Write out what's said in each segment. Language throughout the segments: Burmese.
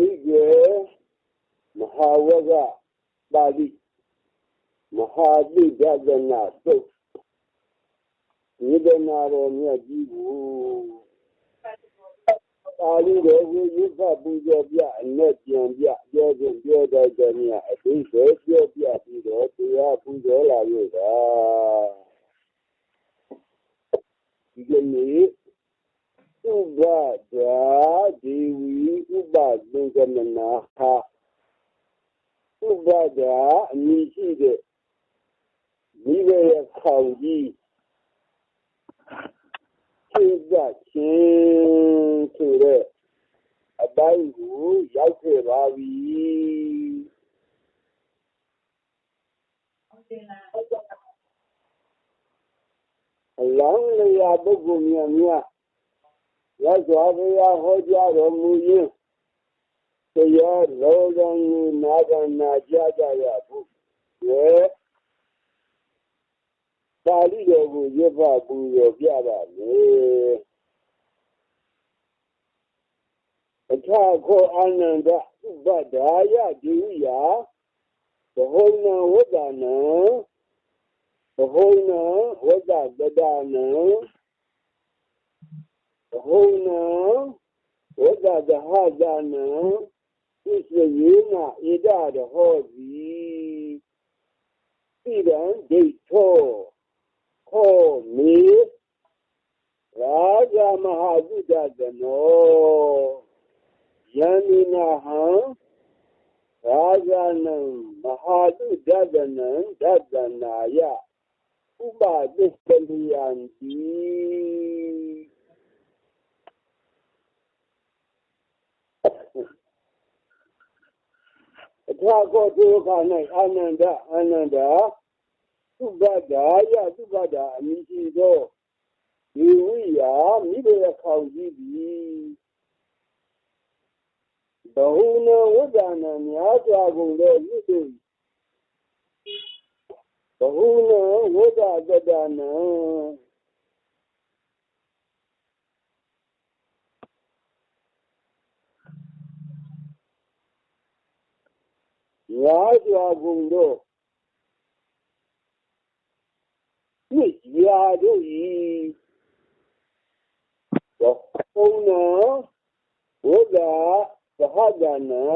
နိကေမဟာဝကပါဠိမဟာတိဒသနာတုတ်ဝေဒနာတော်မြတ်ကြီးကိုပါဠိတော်ကိုရွတ်ဖတ်ပူဇော်ပြအနဲ့ပြန်ပြပြောခြင်းပြောတတ်တဲ့မြတ်အသိပဲပြောပြပြီးတော့တရားပူဇော်လာရတာဒီကနေ့ ဥပဒါဒေဝီဥပသင်္ကမနာဟာဥပဒါအမည်ရှိတဲ့မိဘရဲ့ခေါင်ကြီးသိကြချင်းဆိုတဲ့အတိုင်းကိုရောက်ခဲ့ပါပြီအလောင်းလျာပုဂ္ဂိုလ်များများ ရသော်ဘုရားဟောကြားတော်မူရင်တရားလောကံကိုနာဂနာကြကြရဖို့ရဲ့ပါဠိတော်ကိုရွတ်ဖတ်ပူဇော်ပြပါမယ်အထာခောအာနန္ဒဥပဒါယဒေဝိယဘဟုနံဝဒ္ဒနံဘဟုနံဝဒ္ဒတဒနံ Hona, wadda da haza na, isra ya na ida da hozi, idan daito, ko me, raja mahazu da gano, yamina ha, raja nan mahazu daga nan daga na ya, uba da yanzu. Dhākotūka ananda ananda Tubada ya tubada amichido Yuviya mibaya khawjibi Bahuna wadana nyata gungde yudu Bahuna wadadadana င်ကြည့်သည်ဘဟုနဝဒ္ဒနာများစွာကုန်သောမြစ်တို့ဘဟုနဝဒ္ဒတတနာများစွာကုန်သောမြစ်ရာတို့ဤဘဟုနဝဒ္ဒသဟဒနာ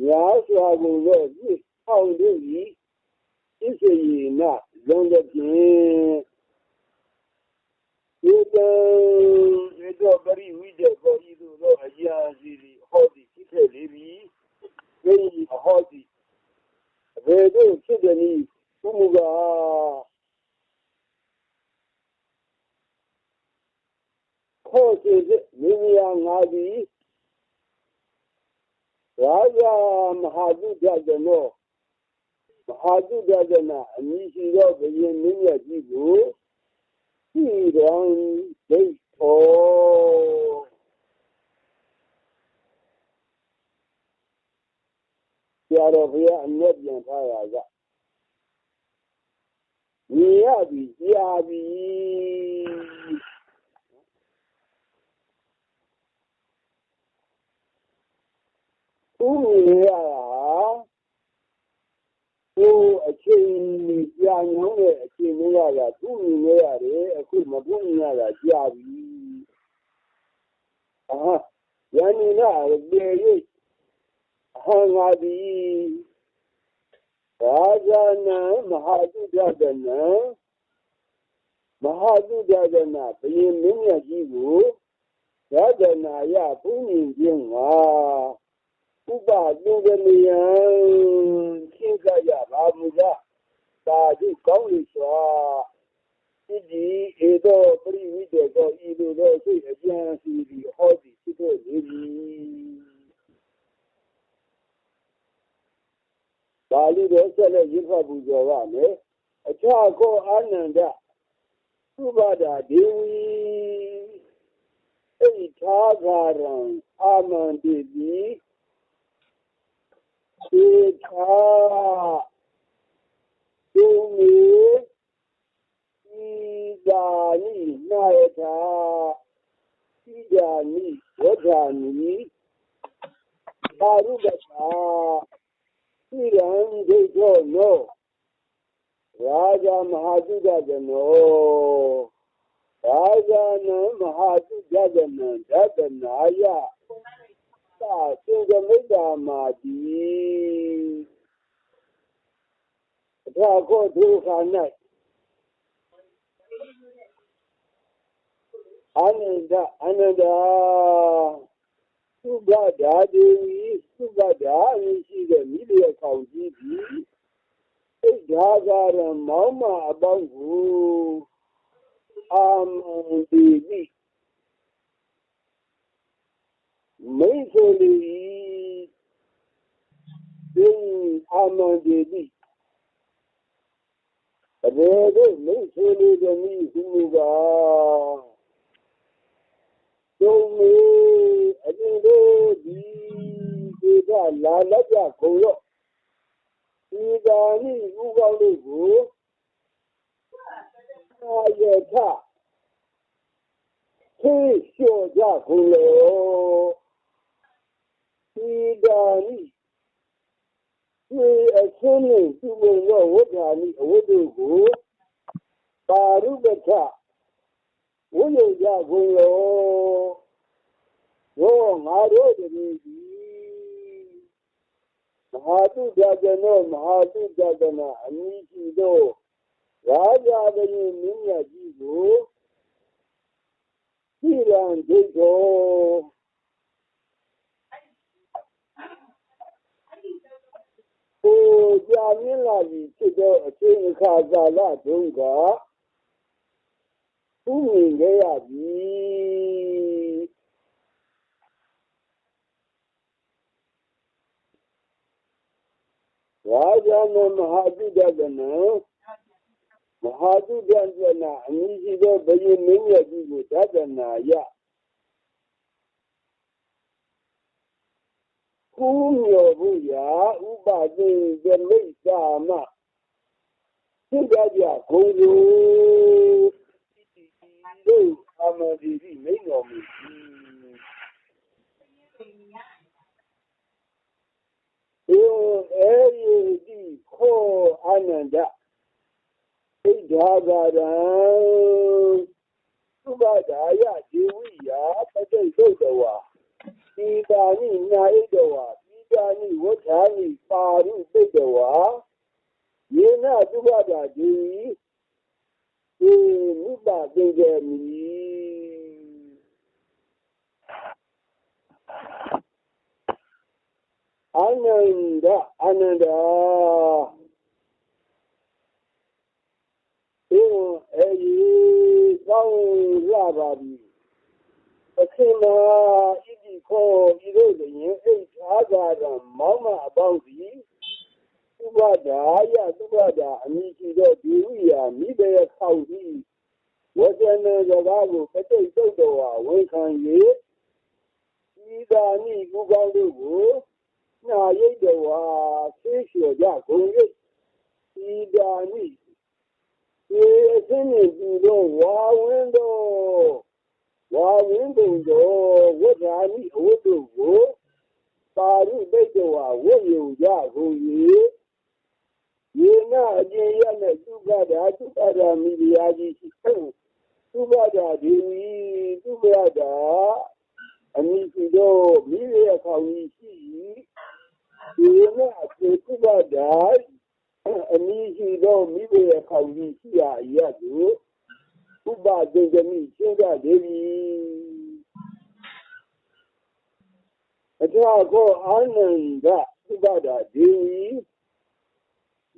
များစွာကုန်သောမြစ်အောင်တို့ဤဣစေယနာလွန်တဲ့ဖြင့်ဒီတံဒီတော့ပရိဝိဒေကိုဤသို့သောအရာစီသည်ဟောသည်ဖြစ်ခဲ့လေပြီ غير هادي غير كدني ومغا كوزي مينيا غادي راجا مهادو جاجنو مهادو جاجنا أميشي لو بيين مينيا جيبو 既然没头。 တုဒ္ဒနောမဟာတုဒ္ဒနာအမည်ရှိသောဘုရင်မင်းမြတ်ကြီးကိုဤတော်ဒိဋ္ဌောဆရာတော်ဘုရားအမျက်ပြန်ထားရကမြင်ရပြီကြားပြီဥမြင်ရတာကိုအချိန်ကြာညောင်းတဲ့အချိန်လေးရတာသူ့မြင်ရရတယ်အခုမပွင့်ရတာကြာပြီအာယန္နိနာပြေရိအဟံငါတိ ရာဇာနံမဟာတုဒ္ဒနံမဟာတုဒ္ဒနာဘယင်မင်းမြတ်ကြီးကိုရတနာယပုညင်ခြင်းငါဥပလူကလျံချင်းကရပါမူကသာဓုကောင်းလိစွာဣတိဧသောပရိဝိတေသောဤလိုသောစိတ်အကျဉ်းစီသည်ဟောသည်ဖြစ်တဲ့လေ ပြီပါဠိတော်ဆက်လက်ရဖတ်ပူဇော်ပါမယ်အခြားကောအာနန္ဒသုဘဒာဒေဝီဣထာဂရံအာမန္တိတိသေသာသူမီဤသာနိနာယထာဤသာနိဝဒ္ဓာနိပါရုပ္ပတာ ìràǹdẹjọ náà rájá mahadúgà dẹ̀nà ọ́ rájá náà mahadúgà dẹ̀nà dábẹ̀nà ayá tààtúndẹ méjà màdì rákọ́ tó fa náà. Ananda, ananda. သာသင်္ကမိတ္တာမာတိဒါကိုဒုက္ခ၌အာနန္ဒအာနန္ဒာသုဘဓာဒေဝီသုဘဓာအမည်ရှိတဲ့မိလျေခေါင်ကြီးသည်ဣဒ္ဓာကာရမောင်းမအပေါင်းကိုအာမန်ဒီတိမိတ်ဆွေလီဒီအာမန်ဒီတိအဘေတို့မိတ်ဆွေလီတမီးသူက ကျုံမေအရင်တို့ဒီဒီကလာလက်ကြခုံရောဒီသာနိဥကောင်းလေးကိုအာယထခေလျှော့ကြခုံလို့ဒီသာနိဒီအစင်းနဲ့သူ့ဘုံရောဝဋ္ဌာနိအဝိဒ္ဓကိုပါရုပ္ပထ ဝိယုကြကုန်ရောရောငါတို့တည်းဒီမဟာတုဒ္ဒနောမဟာတုဒ္ဒနာအမိရှိသောရာဇာတည်းမင်းမြတ်ကြီးကိုသိရန်ဒိဋ္ဌောကိုကြာမြင့်လာပြီဖြစ်သောအချိန်အခါကာလတုန်းက ဥမြင်ခဲ့ရပြီရာဇာနမဟာတုဒ္ဒနာမဟာတုဒ္ဒနာအမိရှိသောဘယင်းမင်းရဲ့ကြီးကိုဒသနာယကူးမြော်ဖို့ရာဥပဒေဇမိတ်သာမသိကြကြဂုံလို Yo, ama diri me yo me. Yo, eye di ko ananda. E dagara. Tubada ya diwi ya pade dodawa. Ibani na idawa. Ibani wotani faru dodawa. Yena tubada diwi. nígbà tí ń jẹ mí. Ananda, Ananda. Ìwọ̀n ẹ̀yí báwọn ìlú àbàbí. Ẹ̀sìn máa ìdí kan ilé ìlẹ̀yìn èyí àgbàdàn máma àbáwí. သုဘဒါဒေဝီဒီမိဘသင်္ကေမီအာနန္ဒအာနန္ဒာဒီအဲဒီကောင်းရပါပြီအခင်မာဣတိခောဤတို့လျင်အိတ်အားသာကမောင်းမအပေါင်းစီသုဘဒာယသုဘဒာအမိရှိသောဒီဝိယာမိဘရဲ့ခေါက်သည်ဝဇ္ဇနေစကားကိုပဋိသုတ်တော်ဟာဝန်ခံ၍ဤသာနိကုကောင်းတို့ကိုနာရိတ်တော်ဟာဆေးလျှော်ကြကုန်၍ဤသာနိဒီအစင်းနဲ့ဒီတော့ဝါဝင်းတော်ဝါဝင်းတုံတော်ဝဋ္ဌာနိအဝတ္တုကိုပါရုပိတ်တော်ဟာဝတ်ယူကြကုန်၍ na-adị ya na tubada atụbara mmiri ya dị tubada dị iyi tubada amịsido mmiri ya ka isi ihe na-atụ tubada amịsido mmiri ya ka isi ya ya dị tubada gani tubada dị Ata ko anan da tubada dị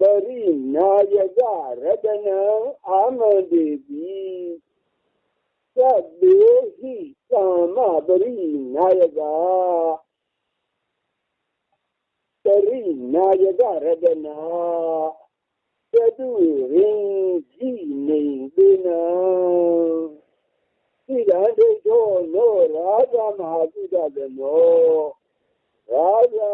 နအကျဉ်သုဘဒာအမိရှိသောမိရိယခေါင်းကြီး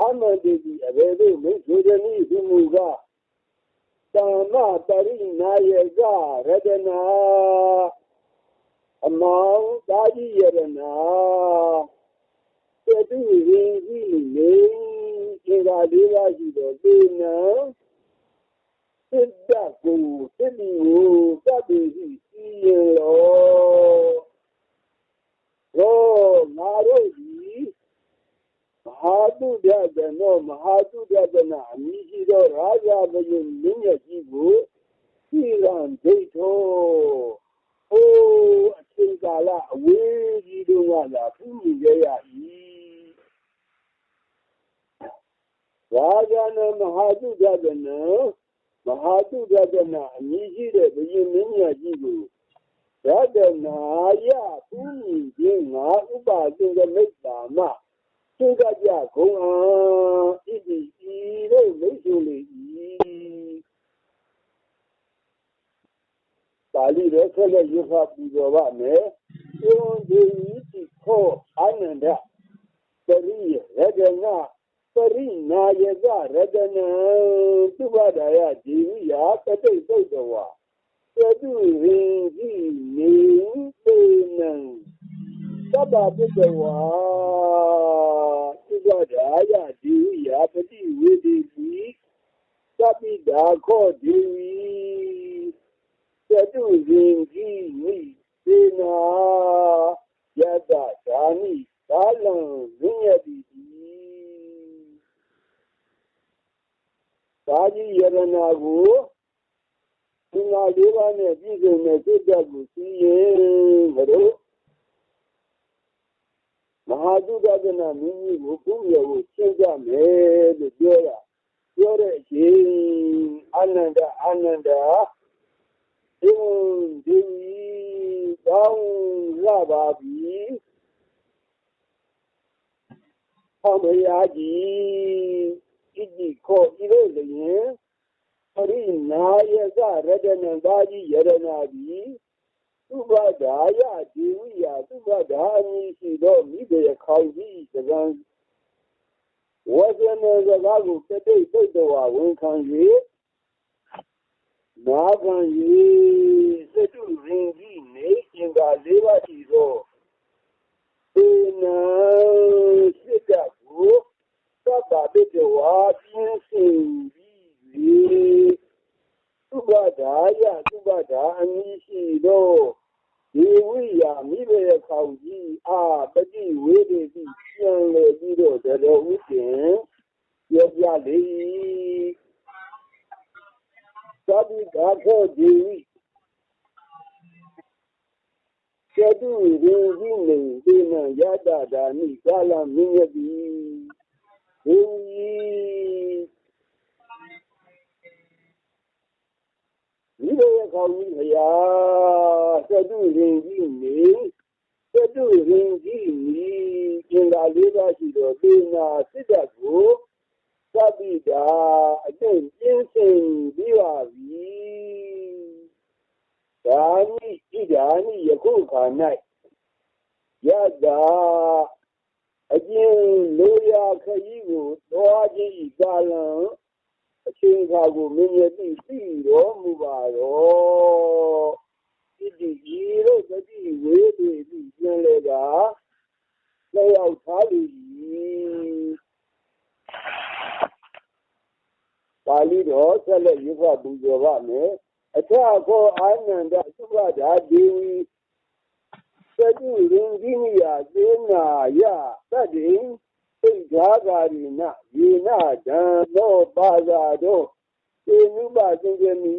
အမိရှိသောဒေဝီမိဘယခေါင်ကြီးသည်ပရိနာယကရတနာသာကြီးယတနာကိုအာမန္တိပြီမေဆို၏ဒီအာမန္တိပြီအဘယ်သို့မေဆိုသည်နည်းသူမူကားသမ္မပရိနာယကရတနာအမောင်သာကြီးယတနာတေတုရင်ကြီးနေခြေသာလေးပါးရှိသောသေနံသစ္စာကိုသတိကိုသတ္တိရှိစီရင်လောရောငါတို့ဒီမဟာတုဒ္ဒကနောမဟာတုဒ္ဒကနာအမိရှိသောရာဇာဘုရင်မင်းမြတ်ကြီးကိုသီရန်ဒိ ဋ္ဌောအိုးအချိန်ကာလအဝေးကြီးတို့ကလာပြုမိကြရ၏ရာဇာနမဟာတုဒ္ဒကနာမဟာတုဒ္ဒကနာအမည်ရှိတဲ့ဘုရင်မင်းမြတ်ကြီးကိုရတနာယပြုမိခြင်းငါဥပါသင်္ကမိတ်တာမ သိကကြဂုံအာဣတိဤတို့မိတ်ဆွေလေ၏ပါဠိတော်ဆက်လက်ရွတ်ဖတ်ပြီးတော်ပါမယ်။ဧဝံဒေဝီတိခောအာနန္ဒပရိရတနာပရိနာယကရတနံသုဘဒါယဒေဝိယပတိသုတ်တော်ဝါသတုရင်ကြီးနေသေနံ သဗ္ဗပုတ္တဝါသုဘဒါယဒေဝိယပတိဝေဒီတိသပိဒါခောဒေဝီသတုရင်ကြီးမိသေနာယတဓာနိသာလံဝိညတိသာကြီးယရနာကိုသင်္ဃာလေးပါးနဲ့ပြည့်စုံတဲ့စိတ်ဓာတ်ကိုသိရင်ဘလို့မဟာသုဒ္ဒ နာမိမိကိုပုံရကိုရှင်းကြမယ်လို့ပြောတာပြောတဲ့အချိန်အာနန္ဒအာနန္ဒဒီဒီကောင်းလာပါပြီဟောမယာကြီးဣတိခောဤတို့လျင်ပရိနာယကရတနံပါကြီးယရနာတိ သုဘဒါယဒေဝိယသုဘဒါအမိရှိသောမိဘယခေါင်ကြီးသံဝဇ္ဇနစကားကိုတတိတ်သိတော်ဝန်ခံ၍နာခံ၍စတုရင်ကြီးနေအင်္ဂါ၄ပါးရှိသောသေနာစိတ်ကိုသဗ္ဗတိတဝါပြင်းစင်ပြီးသုဘဒါယသုဘဒါအမိရှိသော ဒီဝိယာမိဘရဲ့ခေါင်ကြီးအာပတိဝေဒေတိပြန်လေပြီးတော့တော်ဥရှင်ပြောပြလေသဗ္ဗဒါခောဒီဝိကျတုရင်ကြီးနေဒီနံယတဒါနိကာလမင်းယတိဘုရား ဒီလိုခေါင်းကြီးဖရာသတုရင်ကြီးနေသတုရင်ကြီးနီကျင်သာလေးပါးရှိတော်သေနာစစ်တပ်ကိုသတိတာအကျင့်ကျင်းစင်ပြီးပါပြီဒါနိဣဒာနိယခုခါ၌ယတာအကျဉ်လိုရာခရီးကိုသွားခြင်းဤကာလံ အချိန်ခါကိုမင်းမြတ်သိသိတော်မူပါတော့ဒီဒီဒီတို့တတိဝေးပြီးပြန်လေကလျှောက်ထားလူကြီးပါဠိတော်ဆက်လက်ရွတ်ဖတ်ပူဇော်ပါမယ်အထကောအာနန္ဒသုဘဓာဒေဝီသတုရင်ဒီနိယသေနာယသတ္တိ ဣဒာဂာရိနယေနဒံသောပါဇာတောသေနုပသင်္ကမိ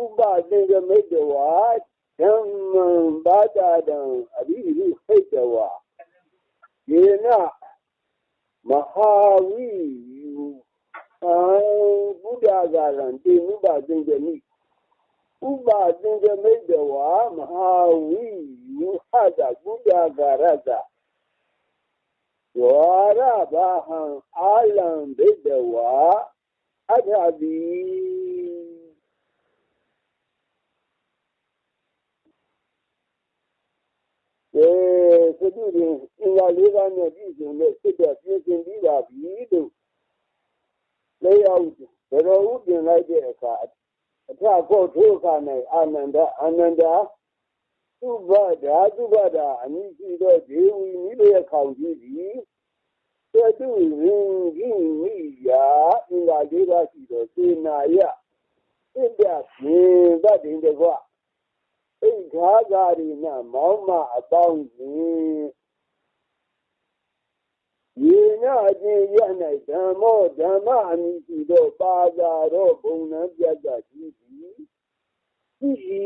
ဥပသင်္ကမိတဝါဓမ္မံပါဒတံအရိရိဟိတဝါယေနမဟာဝိယံဘုဒ္ဓဂါရံသေနုပသင်္ကမိဥပသင်္ကမိတဝါမဟာဝိယဟ သကုဒာကာရတဝါရဘာဟံအာလံဘိဒဝါအထတိအဲသတိရင်အင်္ဂါလေးပါးနဲ့ပြည့်စုံတဲ့စိတ် وراء عالم بالدواء أذهبي sojúre ìyàlérà ní ọdún ìṣòro síbẹ̀ tí ó ti ń bíbà bíìlò lẹ́yà òjò pẹ̀lú ọdún ìrìnàjò ẹ̀ka. သုဘဓာသုဘဓာအမိရှိသောဒေဝီမိလျက်ခေါင်ကြီးသည်သတုရင်ကြီးမိယာအင်္ဂါလေးပါးရှိသောစေနာယစိတ်ဓာတ်မြင်တတ်တဲ့ကွာအိဋ္ဌာဂာရိနမောင်းမအပေါင်းဖြင့်ယေနအခြင်းရ၌ဓမ္မောဓမ္မအမိရှိသောပါသာသောဘုံနှံပြတ်တာရှိသည် ရှိ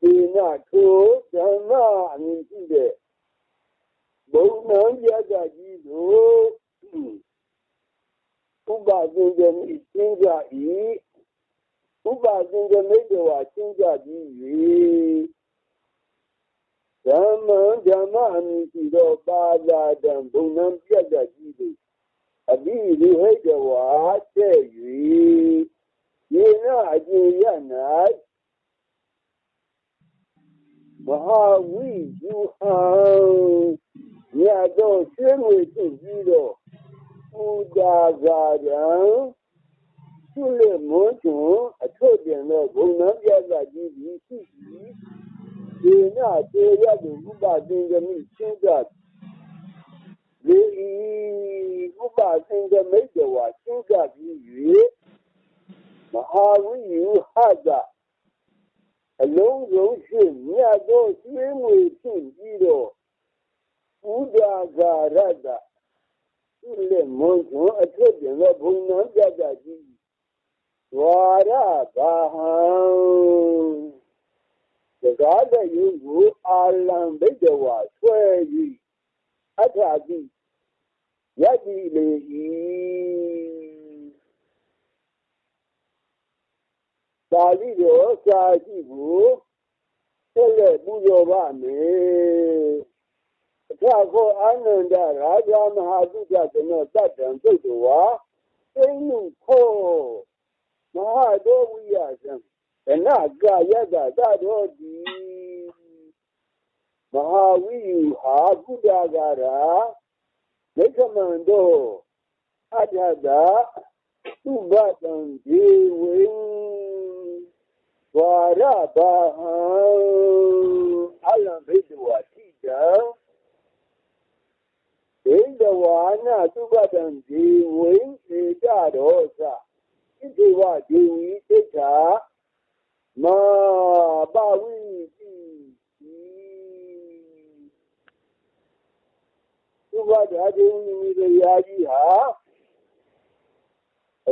ဒေနထိုဓမ္မအမိရှိတဲ့ဘုံနှံပြတ်တာကြီးတို့ဥပသင်္ကြန်ဤသင်္ကြဤဥပသင်္ကမိတ်တော်ဟာချင်းကြပြီး၍ဓမ္မဓမ္မအမိရှိသောပါလာတံဘုံနှံပြတ်တတ်ကြီးသည်အဘိဓိဟိတဝါတဲ့၍ယေနအကျဉ်ရ၌ မဟာဝိယူဟံမြတ်သောဆွေးငွေဖြစ်ပြီးတော့ပူဇာကြံသူ့လက်မွန်းကျွန်းအထွတ်တင်သောဘုံနှံပြသကြီးသည်ရှိသည်ဒီနာတေရတုဥပသင်္ကမိချင်းကဒီဥပသင်္ကမိတဝါချင်းကပြီး၍မဟာဝိယဟတ 龙游是那个因为自己的不加加热的，一脸懵懂，而特别的不能加加记忆，我的吧哈，这个的有我阿兰贝的话，所以阿查记，也是利益。 ထာတိယတိလေဤသာလိရောစာရှိကိုဆက်လက်ပူဇော်ပါမယ်အထခောအာနန္ဒရာဇာမဟာသုဒ္ဓတနောတတ္တံသုတ်တော်ဝါသိဉ္နုခောမဟာဒေဝိယသံဒနာကာယတသတော်တိမဟာဝိယဟာကုဒဂရာမိခမန္တောအတ္တတာသုဘတံဒီဝိဝါရဘာဟံအလံဘိတဝတိတံဣန္ဒဝါနသုဘတံဒီဝိ ဧတရောသဣတိဝဒေဝီသိက္ခာမာပဝိတိသုဘဓာဒေဝီမိရာကြီးဟာအ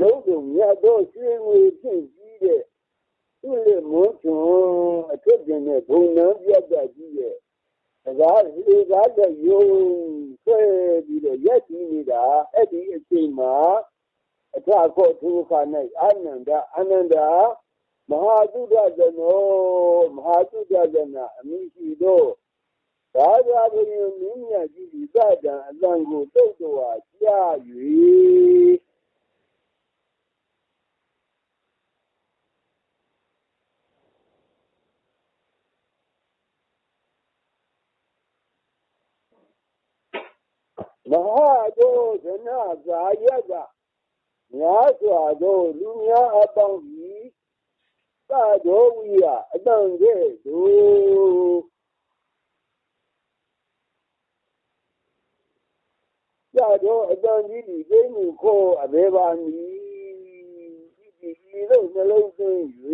လုံးစုံကျွေးခြင်းအလုံးစုံမြတ်သောရွှေငွေဖြင့်ကြီးတဲ့သူ့လက်မွန်းချွန်အထက်ပြင်တဲ့ဘုံနှံပြတ်တတ်ကြီးရဲ့စကားဒီကားတဲ့ယုံဆွဲပြီးတော့ရက်ကြည့်နေတာအဲ့ဒီအချိန်မှာအထခောသူခါ၌အာနန္ဒအာနန္ဒမဟာသုဒ္ဓဇနောမဟာသုဒ္ဓဇနာအမိရှိသောသာသာဘုရင်မင်းမြတ်ကြီးဒီသတ္တံအလံကိုတုတ်တော်ကြား၍မဟာသောဒနာဇာယက များစွာသောလူများအပေါင်းဤသတော်ဝိယအတန်ကဲ့သို့သတော်အတန်ကြီးဒီသိမှုခေါ်အဘေပါမီဒီဒီလို့နှလုံးသွင်း၍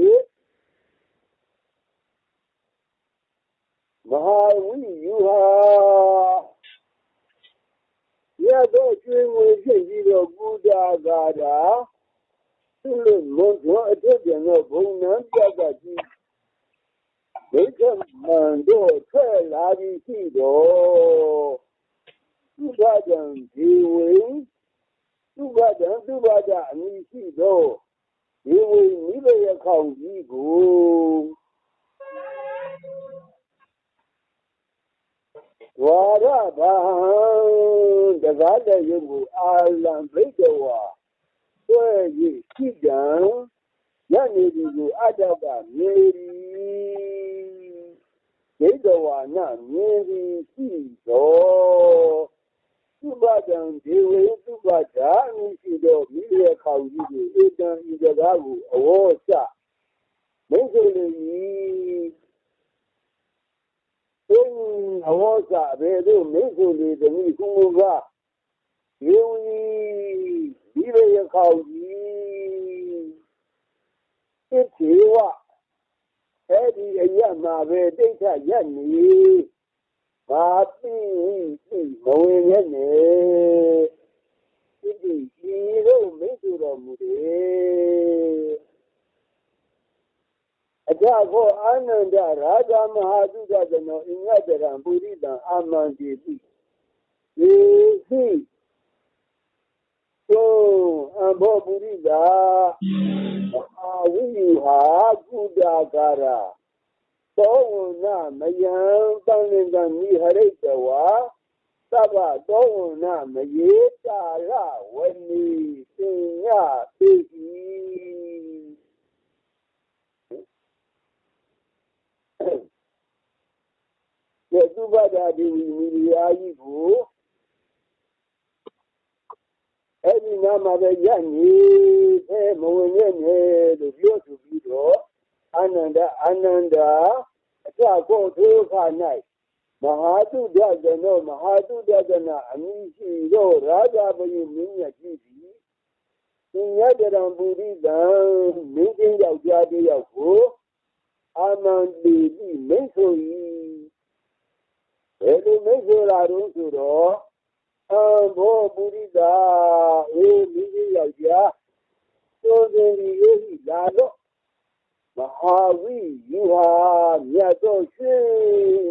မဟာဝိယဟာ ရသောကျွေးငွေဖြစ်ပြီးတော့ဘုဒ္ဓဂါထာသူ့လိုမွန်သောအထက်ပြန်သောဘုံနံပြတ်တတ်ပြီးဒိဋ္ဌမန်တို့ထွက်လာပြီးရှိတော်သုဘဒံဒီဝေသုဘဒံသုဘဒအမိရှိသောဒီဝေမိဘရခေါင်ကြီးကို ဘာတကားတဲ့ရုပ်ကိုအာလံဘိတ်တော်ဝါဆွဲရည်ရှိကံညနေဒီကိုအတ္တကမြည်ဘိတ်တော်ဝါနမြည်ပြီးရှိတော်သုဘဒံဒေဝေသုဘဓာအမိရှိတော်မိရခေါင်ကြီးကိုဧတံဤတကားကိုအဝေါ်ချမိတ်ဆွေတွေ အင်းအဝေါ်ချဘယ်သို့မိတ်ဆွေတွေတမိကုမူကယေဝီမိရခေါင်ကြီးဣတိဝအဲ့ဒီအရမှာပဲတိဋ္ဌရက်နေဘာသိသိမဝင်ရဲ့နဲ့ဒီဒီဒီလိုမိတ်ဆွေတော်မူတယ် အကြကောအာနန္ဒရာဇမဟာသုဒ္ဒနောအညတရံပုရိတံအာမန္တိတိဒီသိသောအဘောပုရိတာအာဝိဟာကုဒါကာရာသောဝနာမယံတန်လင်ကမိဟရိတဝါသဗ္ဗသောဝနာမယေတာရဝနီသင်ညပိဤ kedu badadịrị mmiri anyị bụ enyi na amabeghị anyị ema onye na-edobidobido ananda ananda ta akọ otu ụka nai ma ha duda gano ma ga-abụghị mmiri jibi ihe dara mbụ dị gaa mmiri ndị adịghị akwụọ အမိရှိသောရာဇာပယမင်းမြတ်ကြီးသည်သင်ရတရံပုရိသံမင်းချင်းယောက်ျားတစ်ယောက်ကိုအာနန္တိတိမိတ်ဆို၏ဘယ်လိုမိတ်ဆိုတာတော့ဆိုတော့အဘောပုရိသာအေးမင်းချင်းယောက်ျားသိုးစင်ဒီရေးလာတော့မဟာဝိယူဟာမြတ်သောရှင်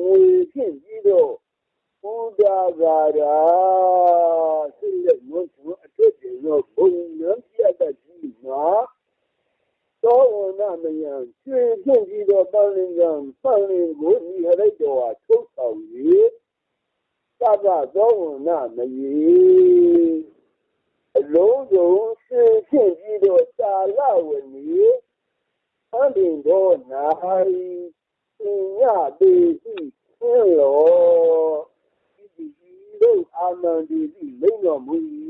ဝေဖြင့်ပြီးတော့ဘုဒ္ဓဂါရာစိတ်နဲ့မွန်းချအထက်တွေတော့ဘုံနံပြတ်တတ်ကြီးနော် သောဝနာမယံရွှေဖြင့်ပြီးတော့ပန်းလင်ကံပန်းလင်ကိုဤဟရိတ်တော်ဟာထုတ်ဆောင်၍သဗ္ဗသောဝနာမယေအလုံးစုံရွှေဖြင့်ပြီးတော့သာလဝနီဟန်တင်တော်၌သင်ညပေရှိဆင်းလောဒီဒီတို့အာမန္တိတိမိန်တော်မူ၏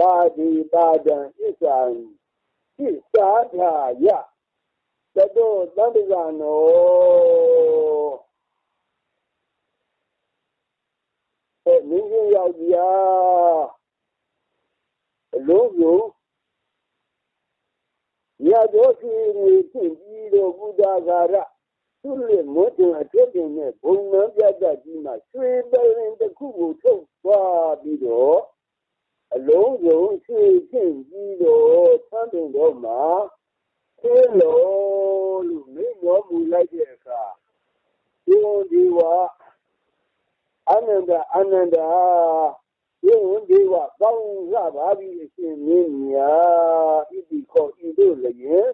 Badi Badan Isan Isadaya Dado Dandizano e, Ningin Yaudiya Lungu Yadoki Nitin Ido Budagara. Tule Mutin Atekin Bunga Yadajima Sri Berin the Kubu Tok Babido အထခောရာဇမဟာသုတတနောယတိနေနပတ္တိနတိဟတေယံသဗ္ဗေတိပါတိပါဒံဣစ္ဆံဣစ္ဆာထာယတတောတန္တကနောအဲမင်းကြီးယောက်ျားအလုံးစုံရသောစီရီဖြစ်ပြီးတော့ဘုရားဂါရသူ့ရဲ့မွတ်တင်အထက်တင်နဲ့ဘုံနံပြတ်တကြီးမှာရွှေပရင်တစ်ခုကိုထုတ်သွားပြီးတော့အလုံးစုံရွှေဖြစ်ပြီးတော့သံတင်တော့မှာသေလို့လို့မင်းတော်မူလိုက်တဲ့အခါဒီဝန်ဒီဝအနန္တအနန္တယေဝံဒေဝကောင်းရပါပြီအရှင်မင်းများဣတိခောဤတို့လည်း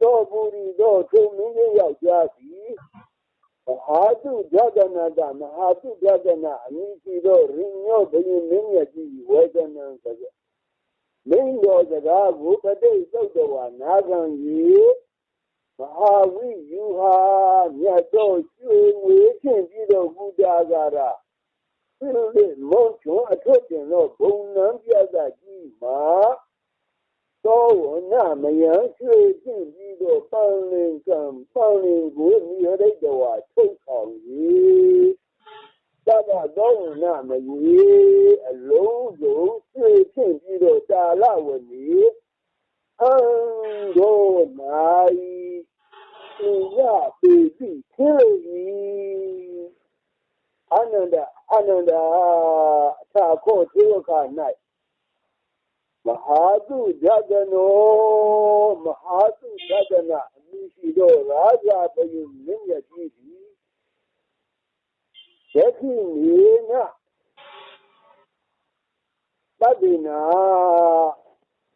သောပူရီသောထုံမင်းကြီးယောက်ျားစီမ ဟာတုဒဒနာတမဟာတုဒဒနာအမိရှိသောရင်ညောဘယင်းမင်းမြတ်ကြီးဝေဒနာဆိုတဲ့မင်းတော်စကားကိုပဋိသုတ်တော်နာခံ၍မဟာဝိယူဟာမြတ်တော်ရွှေငွေဖြင့်ပြီးတော့ဘုရားကာရစိတ်မုန်းချုံအထွတ်တင်သောဘုံနံပြတ်တာကြီးမှာ သောဝနမယံရွှေဖြင့်ပြီးတော့ပန်းလင်ကံပန်းလင်ကိုမိရတဲ့တော်ထုတ်ဆောင်၍သဗ္ဗသောဝနမယေအလုံးစုံရွှေဖြင့်ပြီးတော့တာလဝနီအံတို့၌သင်ရပေပြီခင်း၏အာနန္ဒအာ နန္ဒအထာခောသေဝက၌မဟာတုဒဒနောမဟာတုဒဒနာအမိရှိသောရာဇာပယုမင်းရကြီးသည်ယခိနေနပတ္တိနာ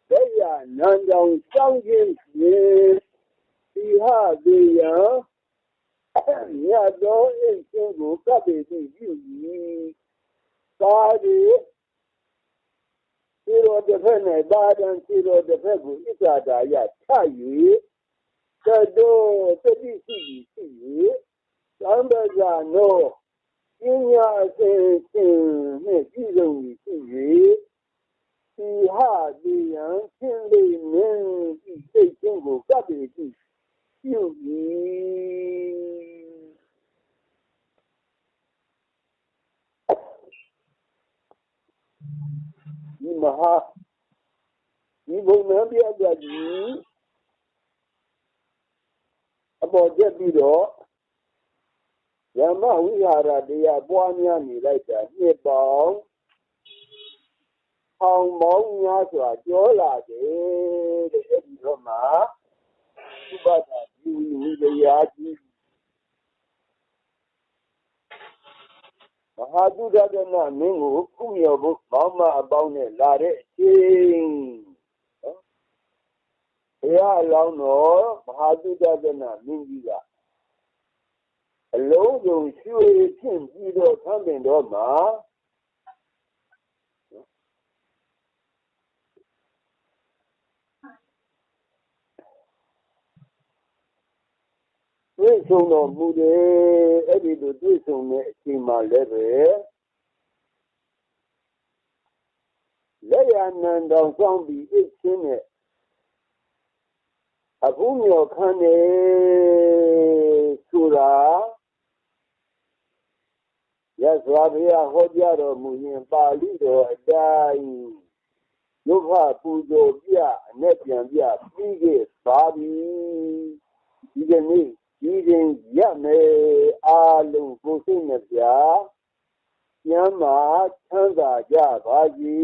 ဘယနန္တောင်စောင်းခြင်းဖြင့်ဒီဟာဒီယံမြတ်သောအိမ်ရှင်ကိုကပ်ပေသိပြု၏သာဒီ ခြေတော်တစ်ဖက်၌ပါဒံခြေတော်တစ်ဖက်ကိုဣစ္ဆာတာယချ၍သတောတတိရှိရှိ၍သံဘဇာနောပညာအစဉ်စဉ်နှင့်ပြည်စုံရှိ၍ဒီဟာဒီယံရှင်းလေးမင်းဤစိတ်ချင်းကိုကပ်ပြီးပြု၏ ဒီမဟာဒီဘုံနံပြတ်ကြီးအပေါ်ကျက်ပြီးတော့ယမဝိဟာရတရားပွားများနေလိုက်တာနှစ်ပေါင်းအောင်မောင်းများစွာကြောလာတယ်တဲ့အဲ့ဒီတော့မှဥပဒါဒီဝိတရားကြီး မဟာတုဒ္ဒနာမင်းကိုခုမြော်ဖို့မောင်းမအပေါင်းနဲ့လာတဲ့အချိန်နော်ဘုရားအလောင်းတော်မဟာတုဒ္ဒနာမင်းကြီးကအလုံးစုံရွှေဖြင့်ပြီးတော့ဆန်းပင်တော်မှာ တွေ့ဆုံတော်မူတယ်အဲ့ဒီလိုတွေ့ဆုံတဲ့အချိန်မှာလည်းပဲလက်ရနံတော်ဆောင်ပြီးအချင်းနဲ့အခုမြော်ခန်းနေဆိုတာရသော်ဘုရားဟောကြားတော်မူရင်ပါဠိတော်အတိုင်းဒုက္ခပူဇော်ပြအနဲ့ပြန်ပြပြီးခဲ့ပါပြီဒီကနေ့ ဒီရင်ရမယ်အာလုံးကိုစိတ်နဲ့ပြကျမ်းမာချမ်းသာကြပါစေ